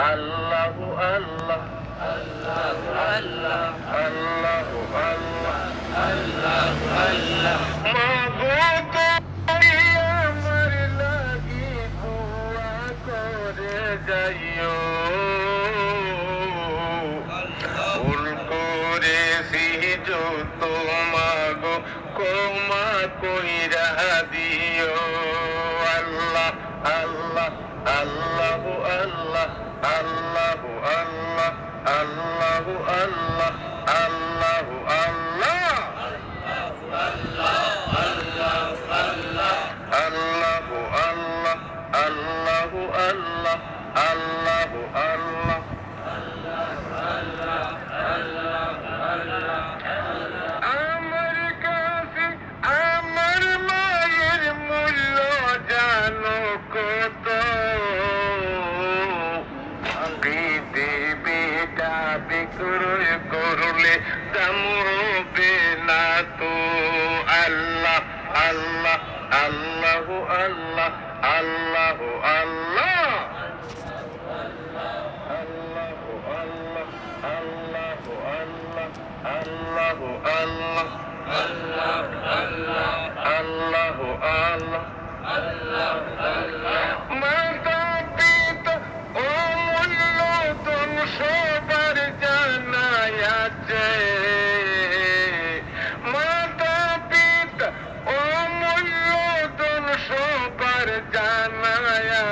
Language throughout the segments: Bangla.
আল্লাহ আল্লাহ আল্লাহ আল্লাহ। মাবুদ তুমি আমার লাগি দোয়া করে যাইও। করেছি যত মাগো ক্ষমা কইরা বিক্রয় করলে দাম হবে না তো আল্লাহ। আল্লাহ আল্লাহ আল্লাহ আল্লাহ আল্লাহ আল্লাহ। আল্লাহ আল্লাহ।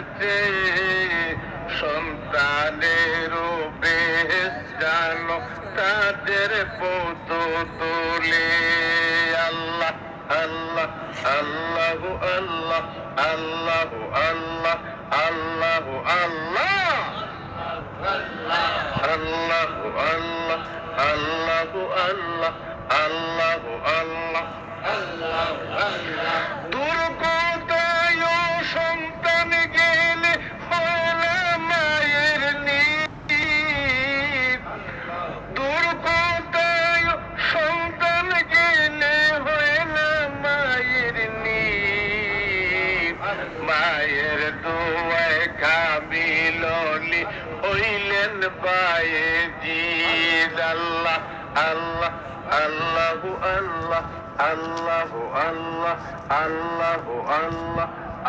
আছে। সন্তানের বেশ তাদের পত তোলে। আল্লাহ আল্লাহ আল্লাহ আল্লাহ আল্লাহ আল্লাহ আল্লাহ আল্লাহ। আল্লাহ পায়ে জিদ আল্লাহ আল্লাহ, আল্লাহু আল্লাহ আল্লাহু আল্লাহ আল্লাহু আল্লাহ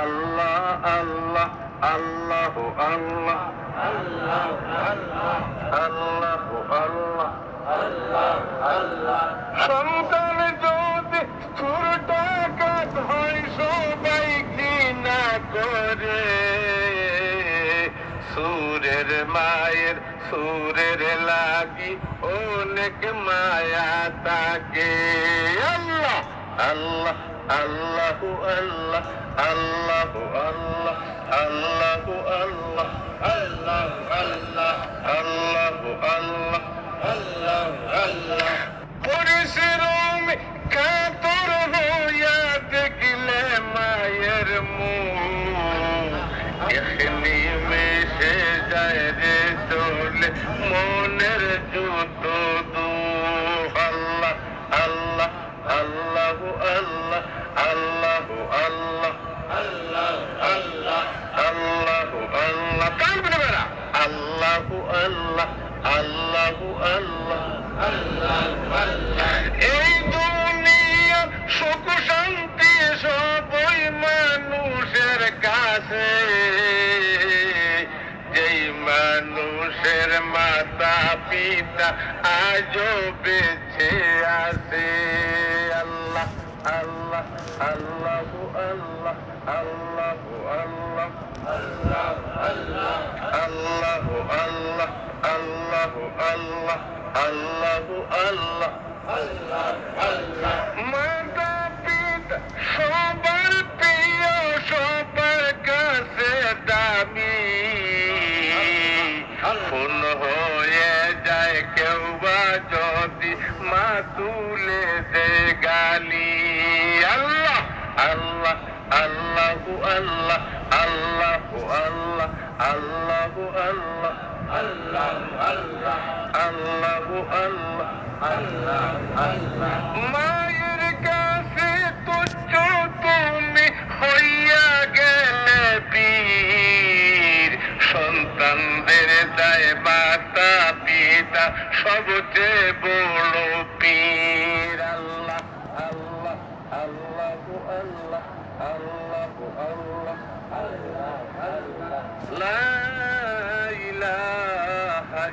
আল্লাহ আল্লাহ, আল্লাহু আল্লাহ আল্লাহু আল্লাহ আল্লাহু আল্লাহ আল্লাহ আল্লাহ সন্তান যদি সুর টাকা ধরে সবাই ঘৃণা করে। সুরের মায়ের, সুরের লাগি, অনেক মায়া তাকে। আল্লাহ আল্লাহ, আল্লাহু আল্লাহ আল্লাহু আল্লাহ আল্লাহু আল্লাহ আল্লাহ আল্লাহ, আল্লাহু আল্লাহ আল্লাহ আল্লাহ। পরিশ্রম কাতর হইয়া দেখিলে মায়ের মুখ। আল্লাহ সুখ শান্তি সবই মানুষের কাছে। যেই মানুষের মাতা পিতা আজও বেঁচে আছে। আল্লাহ আল্লাহ আল্লাহ আল্লাহ আল্লাহ আল্লাহ। الله الله الله الله الله الله মাতা পিতা সবার প্রিয় সবার কাছে দামি ফোন যায় কেউ যদি মা দে গালি আল্লাহ আল্লাহ আল্লাহ আল্লাহ মায়ের কাছে তুচ্ছ তুমি হইয়া গেলে বীর সন্তানদের দায় মাতা পিতা সবচেয়ে বড় পীর।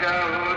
go.